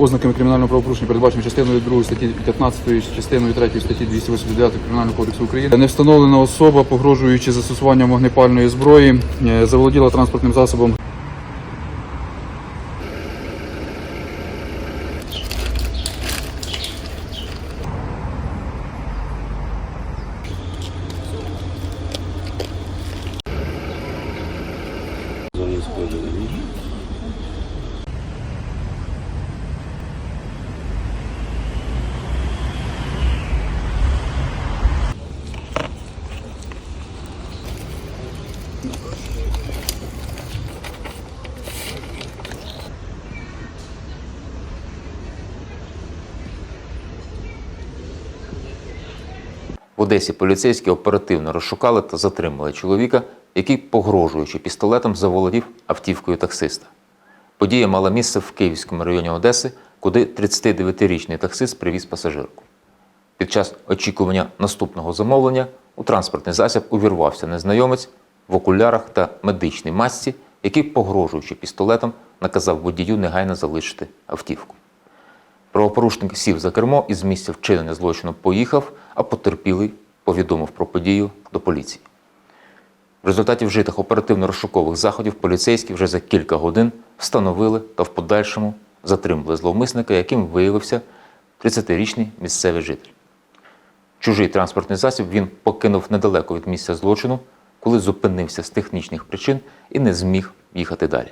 ознаками кримінального правопорушення, передбачені частиною 2 статті 15, частиною 3 статті 289 Кримінального кодексу України. Не встановлена особа, погрожуючи застосуванням вогнепальної зброї, е, заволоділа транспортним засобом Зоні складу. Одесі поліцейські оперативно розшукали та затримали чоловіка, який, погрожуючи пістолетом, заволодів автівкою таксиста. Подія мала місце в Київському районі Одеси, куди 39-річний таксист привіз пасажирку. Під час очікування наступного замовлення у транспортний засіб увірвався незнайомець в окулярах та медичній масці, який, погрожуючи пістолетом, наказав водію негайно залишити автівку. Правопорушник сів за кермо і з місця вчинення злочину поїхав, а потерпілий повідомив про подію до поліції. В результаті вжитих оперативно-розшукових заходів поліцейські вже за кілька годин встановили та в подальшому затримали зловмисника, яким виявився 30-річний місцевий житель. Чужий транспортний засіб він покинув недалеко від місця злочину, коли зупинився з технічних причин і не зміг їхати далі.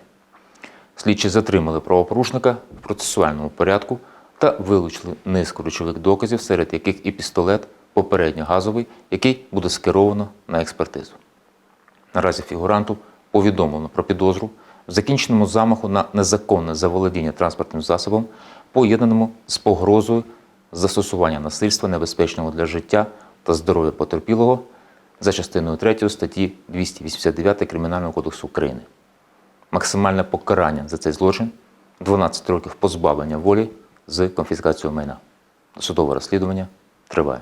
Слідчі затримали правопорушника в процесуальному порядку та вилучили низку речових доказів, серед яких і пістолет, попередньо газовий, який буде скеровано на експертизу. Наразі фігуранту повідомлено про підозру в закінченому замаху на незаконне заволодіння транспортним засобом, поєднаному з погрозою застосування насильства небезпечного для життя та здоров'я потерпілого за частиною 3 статті 289 Кримінального кодексу України. Максимальне покарання за цей злочин 12 років позбавлення волі з конфіскацією майна. Судове розслідування триває.